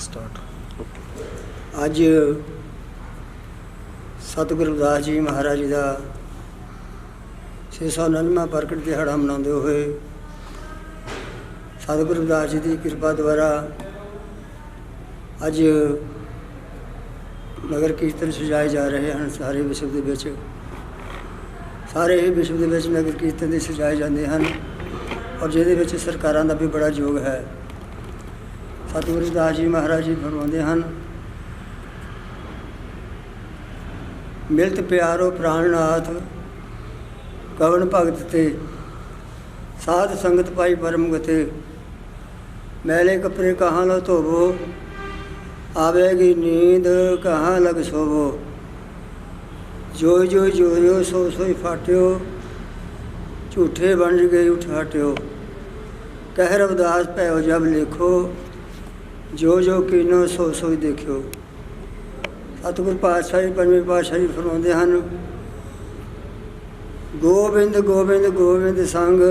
Start ਅੱਜ ਸਤਿਗੁਰੂ ਰਵਿਦਾਸ ਜੀ ਮਹਾਰਾਜ ਜੀ ਦਾ 699ਵਾਂ ਪ੍ਰਗਟ ਦਿਹਾੜਾ ਮਨਾਉਂਦੇ ਹੋਏ ਸਤਿਗੁਰੂ ਰਵਿਦਾਸ ਜੀ ਦੀ ਕਿਰਪਾ ਦੁਆਰਾ ਅੱਜ ਨਗਰ ਕੀਰਤਨ ਸਜਾਏ ਜਾ ਰਹੇ ਹਨ ਸਾਰੇ ਵਿਸ਼ਵ ਦੇ ਵਿੱਚ। ਸਾਰੇ ਹੀ ਵਿਸ਼ਵ ਦੇ ਵਿੱਚ ਨਗਰ ਕੀਰਤਨ ਦੇ ਸਜਾਏ ਜਾਂਦੇ ਹਨ ਔਰ ਜਿਹਦੇ ਵਿੱਚ ਸਰਕਾਰਾਂ ਦਾ ਵੀ ਬੜਾ ਯੋਗ ਹੈ। ਸਤਿਗੁਰੂ ਰਵਿਦਾਸ ਜੀ ਮਹਾਰਾਜ ਜੀ ਫਰਮਾਉਂਦੇ ਹਨ, ਮਿਲਤ ਪਿਆਰੋ ਪ੍ਰਾਣਨਾਥ ਕਵਨ ਭਗਤ ਤੇ, ਸਾਧ ਸੰਗਤ ਪਾਈ ਪਰਮ ਗਤੇ, ਮੈਲੇ ਕਪੜੇ ਕਹਾਂ ਲੋ ਧੋਵੋ, ਆਵੇਗੀ ਨੀਂਦ ਕਹਾਂ ਲਗ ਸੋਵੋ ਜੋ ਜੋ ਜੋ ਸੋ ਸੋਈ ਫਾਟਿਓ, ਝੂਠੇ ਬਣ ਗਏ ਉਠਾਟਿਓ ਕਹਿ ਰਵਦਾਸ ਭੈਓ ਜਬ ਲਿਖੋ ਜੋ ਜੋ ਕੀਨੋ ਸੋ ਸੋਈ ਦੇਖਿਓ। ਸਤਿਗੁਰ ਪਾਤਸ਼ਾਹ ਜੀ ਪੰਜਵੇਂ ਪਾਤਸ਼ਾਹ ਜੀ ਫਰਮਾਉਂਦੇ ਹਨ, ਗੋਬਿੰਦ ਗੋਬਿੰਦ ਗੋਬਿੰਦ ਸੰਗ,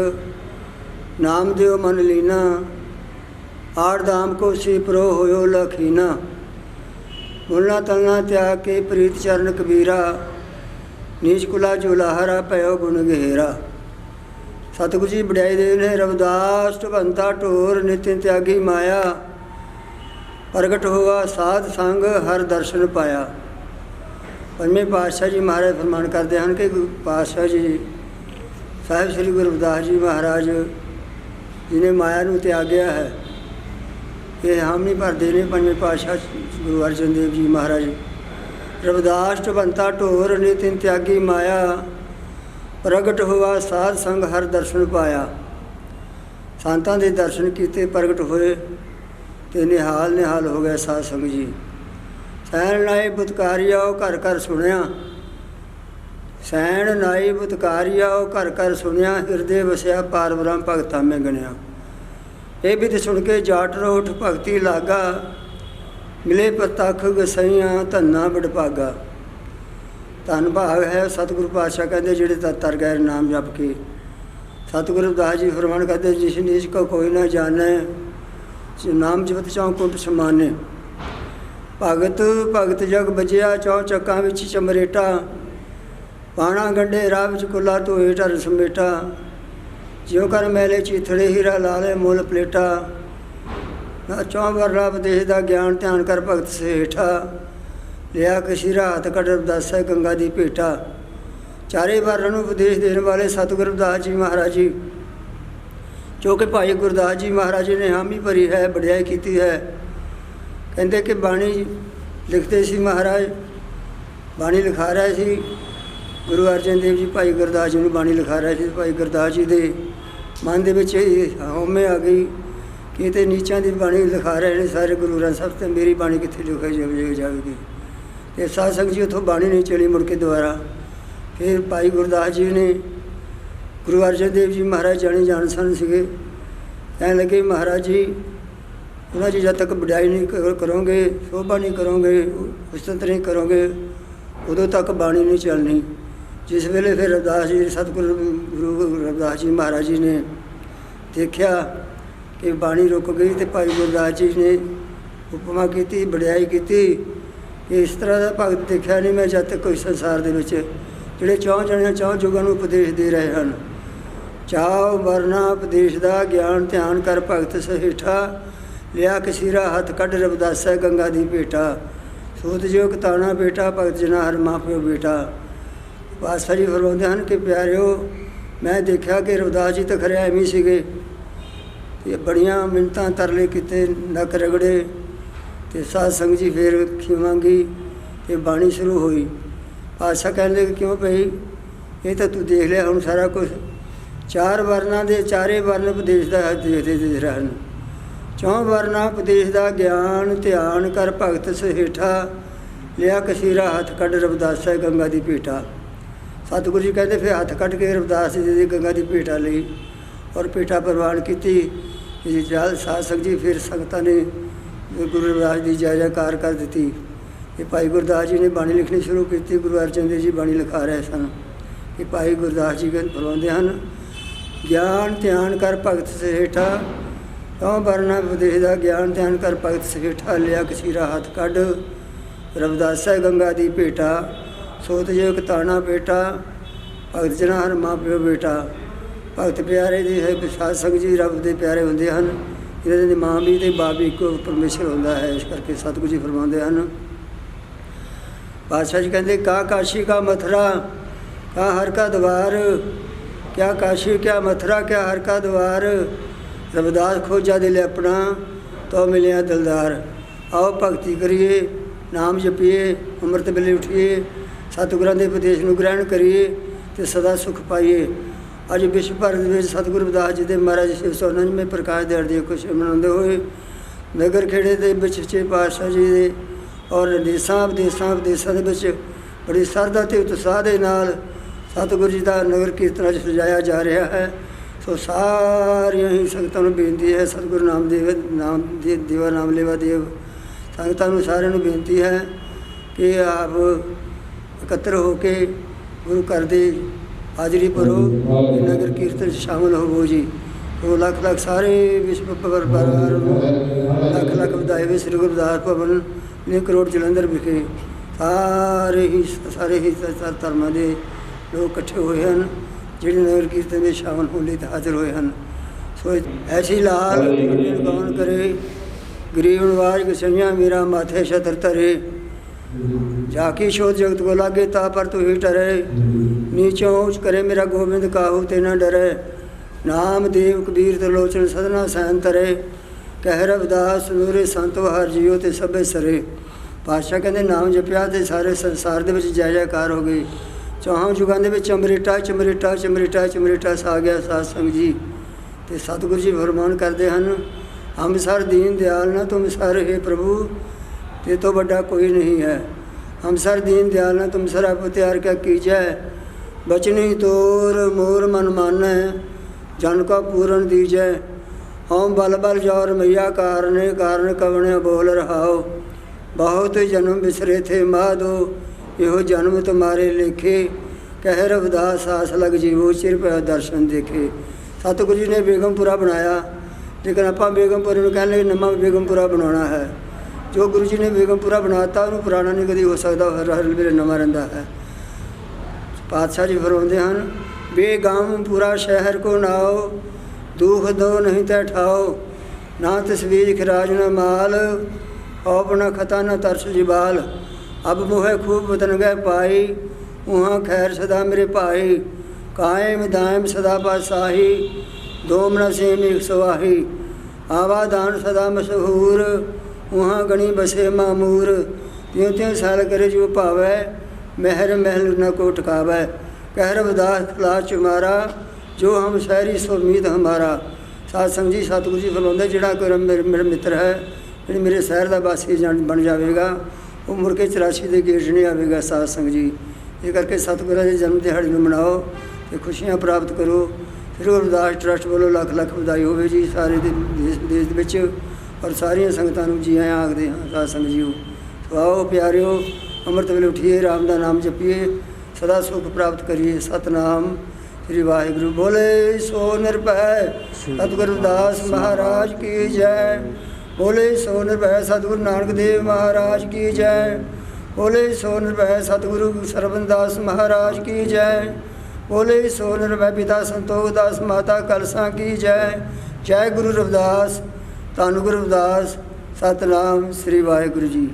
ਨਾਮ ਦਿਓ ਮਨ ਲੀਨਾ ਆੜ ਦਾਮ ਕੋ ਸੀ ਪ੍ਰੋ ਹੋਇਓ ਲਖੀਨਾ। ਮੁੱਲਾ ਤਲਨਾ ਤਿਆਗ ਕੇ ਪ੍ਰੀਤ ਚਰਨ ਕਬੀਰਾ, ਨੀਚ ਕੁਲਾ ਜੁਲਾਹਰਾ ਭਇਓ ਗੁਣ ਗਹਿਰਾ। ਸਤਿਗੁਰੂ ਜੀ, ਵਡਿਆਈ ਦੇ ਨੇ ਰਵਦਾਸ, ਢਵੰਤਾ, ਢੋਰ, ਨਿਤਿਨ ਤਿਆਗੀ ਮਾਇਆ ਪ੍ਰਗਟ ਹੋਆ, ਸਾਧ ਸੰਗ ਹਰ ਦਰਸ਼ਨ ਪਾਇਆ। ਪੰਜਵੇਂ ਪਾਤਸ਼ਾਹ ਜੀ ਮਹਾਰਾਜ ਫਰਮਾਨ ਕਰਦੇ ਹਨ ਕਿ ਗੁਰੂ ਪਾਤਸ਼ਾਹ ਜੀ, ਸਾਹਿਬ ਸ੍ਰੀ ਗੁਰੂ ਰਵਿਦਾਸ ਜੀ ਮਹਾਰਾਜ, ਜਿਨੇ ਮਾਇਆ ਨੂੰ ਤਿਆਗਿਆ ਹੈ, ਇਹ ਹਮ ਭਰਦੇ ਨੇ ਪੰਜਵੇਂ ਪਾਤਸ਼ਾਹ ਗੁਰੂ ਅਰਜਨ ਦੇਵ ਜੀ ਮਹਾਰਾਜ। ਰਵਿਦਾਸ ਢਵੰਤਾ ਢੋਰ ਨੇ ਤਿੰਨ ਤਿਆਗੀ ਮਾਇਆ, ਪ੍ਰਗਟ ਹੋਆ, ਸਾਧ ਸੰਗ ਹਰ ਦਰਸ਼ਨ ਪਾਇਆ। ਸੰਤਾਂ ਦੇ ਦਰਸ਼ਨ ਕੀਤੇ ਪ੍ਰਗਟ ਹੋਏ। ਤੇ ਨਿਹਾਲ ਨਿਹਾਲ ਹੋ ਗਏ ਸਾਧ ਸੰਗ ਜੀ। ਸੈਣ ਨਾਈ ਬੁਤਕਾਰੀਆ ਉਹ ਘਰ ਘਰ ਸੁਣਿਆ। ਸੈਣ ਨਾਈ ਬੁਤਕਾਰੀਆ ਉਹ ਘਰ ਘਰ ਸੁਣਿਆ। ਹਿਰਦੇ ਵਸਿਆ ਪਾਰ ਬ੍ਰਹਮ ਭਗਤਾਂ ਮੈਂ ਗਣਿਆ ਇਹ ਵੀ ਤੇ ਸੁਣ ਕੇ ਜਾਟ ਰੋਠ ਭਗਤੀ ਲਾਗਾ। ਮਿਲੇ ਪ੍ਰਤੱਖ ਗਸਈਆਂ ਧੰਨਾ ਬੜਪਾਗਾ ਧੰਨ ਭਾਗ ਹੈ ਸਤਿਗੁਰੂ ਪਾਤਸ਼ਾਹ ਕਹਿੰਦੇ, ਜਿਹੜੇ ਤਾਂ ਤਰ ਗਏ ਨਾਮ ਜਪ ਕੇ। ਸਤਿਗੁਰੂ ਰਵਿਦਾਸ ਜੀ ਫਰਮਾਨ ਕਰਦੇ, ਜਿਸ ਨੀਚ ਕੋ ਕੋਈ ਨਾ ਜਾਣੈ ਨਾਮ ਜਪਤ ਚਾਉ ਕੁੰਟ ਸਮਾਨੇ। ਭਗਤ ਭਗਤ ਜਗ ਬਜਿਆ ਚੌ ਚੱਕਾਂ ਵਿੱਚ ਚਮਰੇਟਾ। ਪਾਣਾ ਗੰਡੇ ਰਾਹ ਵਿੱਚ ਕੁੱਲਾ ਧੋਏ ਢਰ ਸਮੇਟਾ। ਜਿਉ ਕਰ ਮੈਲੇ ਚੀਥੜੇ ਹੀਰਾ ਲਾਲੇ ਮੁੱਲ ਪਲੇਟਾ। ਚੌਂ ਚੌ ਵਰ ਰੱਬ ਦੇਸ਼ ਦਾ ਗਿਆਨ ਧਿਆਨ ਕਰ ਭਗਤ ਸੇਠਾ। ਲਿਆ ਕਸ਼ੀਰਾ ਹੱਥ ਕੱਢ ਦੱਸੈ ਗੰਗਾ ਦੀ ਭੇਟਾ। ਚਾਰੇ ਵਾਰਾਂ ਨੂੰ ਉਪਦੇਸ਼ ਦੇਣ ਵਾਲੇ ਸਤਿਗੁਰੂ ਰਵਿਦਾਸ ਜੀ ਮਹਾਰਾਜ ਜੀ। ਜੋ ਕਿ ਭਾਈ ਗੁਰਦਾਸ ਜੀ ਮਹਾਰਾਜ ਜੀ ਨੇ ਹਾਮੀ ਭਰੀ ਹੈ, ਵਡਿਆਈ ਕੀਤੀ ਹੈ। ਕਹਿੰਦੇ ਕਿ ਬਾਣੀ ਲਿਖਦੇ ਸੀ ਮਹਾਰਾਜ, ਬਾਣੀ ਲਿਖਾ ਰਹੇ ਸੀ। ਗੁਰੂ ਅਰਜਨ ਦੇਵ ਜੀ ਭਾਈ ਗੁਰਦਾਸ ਜੀ ਨੂੰ ਬਾਣੀ ਲਿਖਾ ਰਹੇ ਸੀ। ਭਾਈ ਗੁਰਦਾਸ ਜੀ ਦੇ ਮਨ ਦੇ ਵਿੱਚ ਇਹ ਹਉਮੈ ਆ ਗਈ ਕਿ ਤੇ ਨੀਚਾਂ ਦੀ ਬਾਣੀ ਲਿਖਾ ਰਹੇ ਨੇ ਸਾਰੇ ਗੁਰੂ ਗ੍ਰੰਥ ਸਾਹਿਬ ਤੇ ਮੇਰੀ ਬਾਣੀ ਕਿੱਥੇ ਲਿਖੀ ਜਾਵੇ ਜਾਵੇਗੀ। ਤੇ ਸਾਧ ਸੰਗਤ ਜੀ ਉੱਥੋਂ ਬਾਣੀ ਨਹੀਂ ਚਲੀ ਮੁੜ ਕੇ ਦੁਬਾਰਾ। ਫਿਰ ਭਾਈ ਗੁਰਦਾਸ ਜੀ ਨੇ ਗੁਰੂ ਅਰਜਨ ਦੇਵ ਜੀ ਮਹਾਰਾਜ ਜਾਣੇ ਜਾਣ ਸਨ ਸੀਗੇ। ਕਹਿਣ ਲੱਗੇ, ਮਹਾਰਾਜ ਜੀ, ਉਹਨਾਂ ਜੀ ਜਦ ਤੱਕ ਵਡਿਆਈ ਨਹੀਂ ਕਰੋਗੇ, ਸ਼ੋਭਾ ਨਹੀਂ ਕਰੋਗੇ, ਉਸਤਤ ਨਹੀਂ ਕਰੋਗੇ, ਉਦੋਂ ਤੱਕ ਬਾਣੀ ਨਹੀਂ ਚੱਲਣੀ। ਜਿਸ ਵੇਲੇ ਫਿਰ ਰਵਿਦਾਸ ਜੀ, ਸਤਿਗੁਰੂ, ਗੁਰੂ ਰਵਿਦਾਸ ਜੀ ਮਹਾਰਾਜ ਜੀ ਨੇ ਦੇਖਿਆ ਕਿ ਬਾਣੀ ਰੁਕ ਗਈ ਤੇ ਭਾਈ ਗੁਰਦਾਸ ਜੀ ਨੇ ਉਪਮਾ ਕੀਤੀ, ਵਡਿਆਈ ਕੀਤੀ ਕਿ ਇਸ ਤਰ੍ਹਾਂ ਦਾ ਭਗਤ ਦੇਖਿਆ ਨਹੀਂ ਮੈਂ ਜਦ ਤੱਕ ਕੋਈ ਸੰਸਾਰ ਦੇ ਵਿੱਚ, ਜਿਹੜੇ ਚੌਂ ਜਣਿਆਂ ਚੌਂ ਜੁਗਾਂ ਨੂੰ ਉਪਦੇਸ਼ ਦੇ ਰਹੇ ਹਨ। ਚਾਉ ਵਰਨਾ ਉਪਦੇਸ਼ ਦਾ ਗਿਆਨ ਧਿਆਨ ਕਰ ਭਗਤ ਸਹਿਠਾ, ਲਿਆ ਕਸੀਰਾ ਹੱਥ ਕੱਢ ਰਵਦਾਸੈ ਗੰਗਾ ਦੀ ਭੇਟਾ। ਸੋਧ ਜਿਉ ਕਤਾਣਾ ਬੇਟਾ, ਭਗਤ ਜਨਾ ਹਰ ਮਾਪਿਓ ਬੇਟਾ। ਪਾਤਸ਼ਾਹ ਜੀ ਫਰਮਾਉਂਦੇ ਹਨ ਕਿ ਪਿਆਰਿਓ, ਮੈਂ ਦੇਖਿਆ ਕਿ ਰਵਦਾਸ ਜੀ ਤਾਂ ਖਰੇ ਐਵੇਂ ਸੀਗੇ। ਤੇ ਬੜੀਆਂ ਮਿੰਤਾਂ ਤਰਲੇ ਕੀਤੇ, ਨੱਕ ਰਗੜੇ ਤੇ ਸਾਧ ਸੰਗ ਜੀ ਫੇਰ ਖਿਵਾਂਗੀ ਤੇ ਬਾਣੀ ਸ਼ੁਰੂ ਹੋਈ। ਪਾਤਸ਼ਾਹ ਕਹਿੰਦੇ ਕਿ ਕਿਉਂ ਭਈ, ਇਹ ਤਾਂ ਤੂੰ ਦੇਖ ਲਿਆ, ਹੁਣ ਸਾਰਾ ਕੁਝ ਚਾਰ ਵਰਨਾਂ ਦੇ ਚਾਰੇ ਵਰਨ ਉਪਦੇਸ਼ ਦਾ ਦੇਖਦੇ ਦੇ ਰਹੇ ਹਨ ਚੌਂ ਵਰਨਾ ਉਪਦੇਸ਼ ਦਾ ਗਿਆਨ ਧਿਆਨ ਕਰ ਭਗਤ ਸਹੇਠਾ, ਲਿਆ ਕਸੀਰਾ ਹੱਥ ਕੱਢ ਰਵਦਾਸੈ ਗੰਗਾ ਦੀ ਭੇਟਾ ਸਤਿਗੁਰੂ ਜੀ ਕਹਿੰਦੇ ਫਿਰ ਹੱਥ ਕੱਢ ਕੇ ਰਵਦਾਸ ਜੀ ਦੀ ਗੰਗਾ ਦੀ ਭੇਟਾ ਲਈ ਔਰ ਭੇਟਾ ਪ੍ਰਵਾਨ ਕੀਤੀ। ਜੀ ਜਲ ਸਾਧ ਸੰਗਤ ਜੀ ਫਿਰ ਸੰਗਤਾਂ ਨੇ ਗੁਰੂ ਰਵਿਦਾਸ ਦੀ ਜੈ ਜੈਕਾਰ ਕਰ ਦਿੱਤੀ। ਇਹ ਭਾਈ ਗੁਰਦਾਸ ਜੀ ਨੇ ਬਾਣੀ ਲਿਖਣੀ ਸ਼ੁਰੂ ਕੀਤੀ। ਗੁਰੂ ਅਰਜਨ ਦੇਵ ਜੀ ਬਾਣੀ ਲਿਖਾ ਰਹੇ ਸਨ। ਕਿ ਭਾਈ ਗੁਰਦਾਸ ਜੀ ਕਹਿੰਦੇ ਫਰਮਾਉਂਦੇ ਹਨ ਗਿਆਨ ਧਿਆਨ ਕਰ ਭਗਤ ਸੇਠਾ ਕਿਉ ਵਰਨਾ ਉਪਦੇਸ਼ ਦਾ ਗਿਆਨ ਧਿਆਨ ਕਰ ਭਗਤ ਸੇਠਾ, ਲਿਆ ਕਸੀਰਾ ਹੱਥ ਕੱਢ। ਰਵਦਾਸਾ ਗੰਗਾ ਦੀ ਭੇਟਾ, ਸੋਤ ਜੇ ਇੱਕ ਤਾਣਾ ਬੇਟਾ, ਭਗਤ ਜਨਾ ਹਰ ਮਾਂ ਪਿਓ ਬੇਟਾ। ਭਗਤ ਪਿਆਰੇ ਦੀ ਹੈ ਸਾਧ ਸਿੰਘ ਜੀ, ਰੱਬ ਦੇ ਪਿਆਰੇ ਹੁੰਦੇ ਹਨ। ਇਹਨਾਂ ਦੀ ਮਾਂ ਵੀ ਤੇ ਬਾਪ ਵੀ ਇੱਕੋ ਪਰਮੇਸ਼ਰ ਹੁੰਦਾ ਹੈ, ਇਸ ਕਰਕੇ ਸਤਿਗੁਰੂ ਜੀ ਫਰਮਾਉਂਦੇ ਹਨ। ਪਾਤਸ਼ਾਹ ਜੀ ਕਹਿੰਦੇ, ਕਾ ਕਾਸ਼ੀ ਕਾ ਮਥੁਰਾ, ਕਾ ਹਰ ਕਾ ਦਵਾਰ ਕਿਆ ਕਾਸ਼ੀ ਕਿਆ ਮਥੁਰਾ ਕਿਆ ਹਰ ਕਾ ਦਵਾਰ ਰਵਿਦਾਸ ਖੋਜਾ ਦਿਲ ਆਪਣਾ ਤੋ ਮਿਲਿਆ ਦਿਲਦਾਰ ਆਓ ਭਗਤੀ ਕਰੀਏ ਨਾਮ ਜਪੀਏ ਅੰਮ੍ਰਿਤ ਵੇਲੇ ਉਠੀਏ ਸਤਿਗੁਰਾਂ ਦੇ ਉਪਦੇਸ਼ ਨੂੰ ਗ੍ਰਹਿਣ ਕਰੀਏ ਤੇ ਸਦਾ ਸੁਖ ਪਾਈਏ ਅੱਜ ਵਿਸ਼ਵ ਭਰ ਦੇ ਵਿੱਚ ਸਤਿਗੁਰੂ ਰਵਿਦਾਸ ਜੀ ਦੇ ਮਹਾਰਾਜ ਸ਼ਿਵ ਸੋਨੰਜਮੇ ਪ੍ਰਕਾਸ਼ ਦਿਹਾੜ ਦੀ ਖੁਸ਼ੀ ਮਨਾਉਂਦੇ ਹੋਏ ਨਗਰ ਖੇੜੇ ਦੇ ਵਿੱਚ ਸੱਚੇ ਪਾਤਸ਼ਾਹ ਜੀ ਦੇ ਔਰ ਦੇਸਾਂ ਵਿਦੇਸਾਂ ਵਿਦੇਸਾਂ ਦੇ ਵਿੱਚ ਬੜੀ ਸਰਦਾ ਤੇ ਉਤਸ਼ਾਹ ਦੇ ਨਾਲ ਸਤਿਗੁਰੂ ਜੀ ਦਾ ਨਗਰ ਕੀਰਤਨ ਅੱਜ ਸਜਾਇਆ ਜਾ ਰਿਹਾ ਹੈ। ਸੋ ਸਾਰੀਆਂ ਹੀ ਸੰਗਤਾਂ ਨੂੰ ਬੇਨਤੀ ਹੈ, ਸਤਿਗੁਰੂ ਨਾਮਦੇਵ ਨਾਮ ਦੇ ਦੇਵਾ, ਨਾਮ ਲੇਵਾ ਦੇਵ। ਸੰਗਤਾਂ ਨੂੰ ਸਾਰਿਆਂ ਨੂੰ ਬੇਨਤੀ ਹੈ ਕਿ ਆਪ ਇਕੱਤਰ ਹੋ ਕੇ ਗੁਰੂ ਘਰ ਦੀ ਹਾਜ਼ਰੀ ਭਰੋ, ਤੇ ਨਗਰ ਕੀਰਤਨ 'ਚ ਸ਼ਾਮਲ ਹੋਵੋ ਜੀ। ਉਹ ਲੱਖ ਲੱਖ ਸਾਰੇ ਵਿਸ਼ਵ ਪਰ- ਪਰਿਵਾਰ ਨੂੰ ਲੱਖ ਲੱਖ ਵਧਾਈ ਵੇ ਸ੍ਰੀ ਗੁਰਦਾਸ ਭਵਨ ਨੇ ਕਰੋੜ ਜਲੰਧਰ ਵਿਖੇ। ਸਾਰੇ ਹੀ ਸਾਰੇ ਹੀ ਧਰਮਾਂ ਦੇ ਲੋਕ ਇਕੱਠੇ ਹੋਏ ਹਨ ਜਿਹੜੇ ਨਗਰ ਕੀਰਤਨ ਦੇ ਸ਼ਾਮਲ ਹੋਣ ਲਈ ਹਾਜ਼ਰ ਹੋਏ ਹਨ। ਸੋ ਐਸੀ ਲਾਲ ਗਾਉਣ ਕਰੇ। ਗਰੀਬ ਨਵਾਜ ਗਸਈਆਂ ਮੇਰਾ ਮਾਥੇ ਛਤਰ ਧਰੇ। ਜਾ ਕੀ ਸ਼ੋਧ ਜਗਤ ਕੋ ਲਾਗੇ ਤਾ ਪਰ ਤੂੰ ਹੀ ਟਰੇ। ਨੀਚੋਂ ਉੱਚ ਕਰੇ ਮੇਰਾ ਗੋਬਿੰਦ ਕਾਹੂ ਤੇ ਨਾ ਡਰੇ। ਨਾਮ ਦੇਵ ਕਬੀਰ ਤੇ ਲੋਚਨ ਸਦਨਾ ਸੈਨ ਤਰੇ ਕਹਿ ਰਵਿਦਾਸ ਨੂਰੇ ਸੰਤ ਹਰ ਜੀਓ ਤੇ ਸਭੇ ਸਰੇ। ਪਾਤਸ਼ਾਹ ਕਹਿੰਦੇ ਨਾਮ ਜਪਿਆ ਤੇ ਸਾਰੇ ਸੰਸਾਰ ਦੇ ਵਿੱਚ ਜੈ ਜੈਕਾਰ ਹੋ ਗਈ ਚੌਹਾਂ ਯੁਗਾਂ ਦੇ ਵਿੱਚ ਅੰਮ੍ਰਿਤਾ, ਚਮ੍ਰਿਤਾ ਚਮ੍ਰਿਤਾ ਚਮ੍ਰਿਤਾ ਸਾ ਗਿਆ ਸਾਧ ਸੰਗ ਜੀ। ਤੇ ਸਤਿਗੁਰੂ ਜੀ ਫਰਮਾਨ ਕਰਦੇ ਹਨ ਹਮ ਸਰ ਦੀਨ ਦਿਆਲ ਨਾ ਤੁਮ ਸਰ, ਹੈ ਪ੍ਰਭੂ, ਤੇ ਤੋਂ ਵੱਡਾ ਕੋਈ ਨਹੀਂ ਹੈ। ਹਮ ਸਰ ਦੀਨ ਦਿਆਲ ਨਾ ਤੁਮ ਸਰ, ਆਪ ਤਿਆਰ ਕਿਆ ਕੀਜੈ। ਬਚਨੀ ਤੋਰ ਮੋਰ ਮਨ ਮਾਨੈ, ਜਨ ਕਾ ਪੂਰਨ ਦੀਜੈ। ਹਉ ਬਲ ਬਲ ਜੋਰ ਮਈਆ ਕਾਰਨੇ, ਕਾਰਨ ਕਵਣੇ ਬੋਲ ਰਹਾਓ ਬਹੁਤ ਜਨਮ ਬਿਸਰੇ ਥੇ ਮਾਧੋ ਇਹੋ ਜਨਮ ਤੁਮਾਰੇ ਲੇਖੇ, ਕਹਿ ਰਵਿਦਾਸ ਆਸ ਲਗ ਜੀਵੋ, ਚਿਰ ਪਿਆ ਦਰਸ਼ਨ ਦੇਖੇ। ਸਤਿਗੁਰੂ ਜੀ ਨੇ ਬੇਗਮਪੁਰਾ ਬਣਾਇਆ। ਲੇਕਿਨ ਆਪਾਂ ਬੇਗਮਪੁਰੇ ਨੂੰ ਕਹਿੰਦੇ ਨਵਾਂ ਬੇਗਮਪੁਰਾ ਬਣਾਉਣਾ ਹੈ। ਜੋ ਗੁਰੂ ਜੀ ਨੇ ਬੇਗਮਪੁਰਾ ਬਣਾਤਾ, ਉਹਨੂੰ ਪੁਰਾਣਾ ਨਹੀਂ ਕਦੀ ਹੋ ਸਕਦਾ ਹਰ ਹਰ ਵੇਲੇ ਨਵਾਂ ਰਹਿੰਦਾ ਹੈ। ਪਾਤਸ਼ਾਹ ਜੀ ਫਰਮਾਉਂਦੇ ਹਨ, ਬੇਗਮ ਪੂਰਾ ਸ਼ਹਿਰ ਕੋ ਨਾਓ, ਦੁਖ ਦੋ ਨਹੀਂ ਤੈ ਠਾਓ। ਨਾ ਤਸਵੀਰ ਖਰਾਜ ਨਾ ਮਾਲ ਆਪਣਾ ਖਤਾ ਨਾ ਤਰਸ ਜਿਬਾਲ। ਅਬ ਮੋਹਿ ਖੂਬ ਵਤਨ ਗਏ ਪਾਈ ਉਹਾਂ ਖੈਰ ਸਦਾ ਮੇਰੇ ਭਾਈ ਕਾਇਮ ਦਾਇਮ ਸਦਾ ਪਾਸਾਹੀ ਦੋਮਨ ਸੇਮ ਇਕ ਸਵਾਹੀ ਆਵਾਦਾਨ ਸਦਾ ਮਸ਼ਹੂਰ, ਉਹਾਂ ਗਣੀ ਬਸੇ ਮਾਮੂਰ, ਤਿਉ ਤਿਉ ਸਾਲ ਕਰੇ ਜੋ ਭਾਵੈ, ਮਹਿਰ ਮਹਿਲ ਨ ਕੋ ਟਿਕਾਵੈ ਕਹਿ ਰਵਿਦਾਸ ਖਲਾਸ ਚੁਮਾਰਾ ਜੋ ਹਮ ਸ਼ਹਿਰੀ ਸੋ ਮੀਤ ਹਮਾਰਾ। ਸਾਧ ਸੰਗ ਜੀ, ਸਤਿਗੁਰੂ ਜੀ ਫਰਮਾਉਂਦੇ, ਜਿਹੜਾ ਕੋਈ ਮੇਰੇ ਮੇਰਾ ਮਿੱਤਰ ਹੈ, ਜਿਹੜੀ ਮੇਰੇ ਸ਼ਹਿਰ ਦਾ ਵਾਸੀ ਜਾਣ- ਬਣ ਜਾਵੇਗਾ ਉਹ ਮੁੜ ਕੇ 84 ਦੇ ਗੇਟ ਨਹੀਂ ਆਵੇਗਾ ਸਾਧ ਸੰਗ ਜੀ, ਇਹ ਕਰਕੇ ਸਤਿਗੁਰਾਂ ਦੇ ਜਨਮ ਦਿਹਾੜੀ ਨੂੰ ਮਨਾਓ ਤੇ ਖੁਸ਼ੀਆਂ ਪ੍ਰਾਪਤ ਕਰੋ। ਫਿਰ ਗੁਰਦਾਸ ਟਰਸਟ ਵੱਲੋਂ ਲੱਖ ਲੱਖ ਵਧਾਈ ਹੋਵੇ ਜੀ ਸਾਰੇ ਦੇ ਦੇਸ਼ ਦੇਸ਼ ਦੇ ਵਿੱਚ ਔਰ ਸਾਰੀਆਂ ਸੰਗਤਾਂ ਨੂੰ ਜੀ ਆਇਆਂ ਆਖਦੇ ਹਾਂ ਸਾਧ ਸੰਗ ਜੀਓ। ਸੋ ਆਓ ਪਿਆਰਿਓ, ਅੰਮ੍ਰਿਤ ਵੇਲੇ ਉਠੀਏ, ਰਾਮ ਦਾ ਨਾਮ ਜਪੀਏ, ਸਦਾ ਸੁਖ ਪ੍ਰਾਪਤ ਕਰੀਏ। ਸਤਨਾਮ ਸ੍ਰੀ ਵਾਹਿਗੁਰੂ। ਬੋਲੇ ਸੋ ਨਿਰਭੈ, ਸਤਿਗੁਰੂ ਦਾਸ ਮਹਾਰਾਜ ਕੀ ਜੈ। ਬੋਲੇ ਸੋ ਨਿਰਭੈ ਸਤਿਗੁਰੂ ਨਾਨਕ ਦੇਵ ਮਹਾਰਾਜ ਕੀ ਜੈ। ਬੋਲੇ ਸੋ ਨਿਰਭੈ ਸਤਿਗੁਰੂ ਸਰਬਨਦਾਸ ਮਹਾਰਾਜ ਕੀ ਜੈ। ਬੋਲੇ ਸੋ ਨਿਰਭੈ ਪਿਤਾ ਸੰਤੋਖ ਦਾਸ ਮਾਤਾ ਕਲਸਾ ਕੀ ਜੈ। ਜੈ ਗੁਰੂ ਰਵਿਦਾਸ, ਧੰਨ ਗੁਰੂ ਰਵਿਦਾਸ, ਸਤਨਾਮ ਸ੍ਰੀ ਵਾਹਿਗੁਰੂ ਜੀ।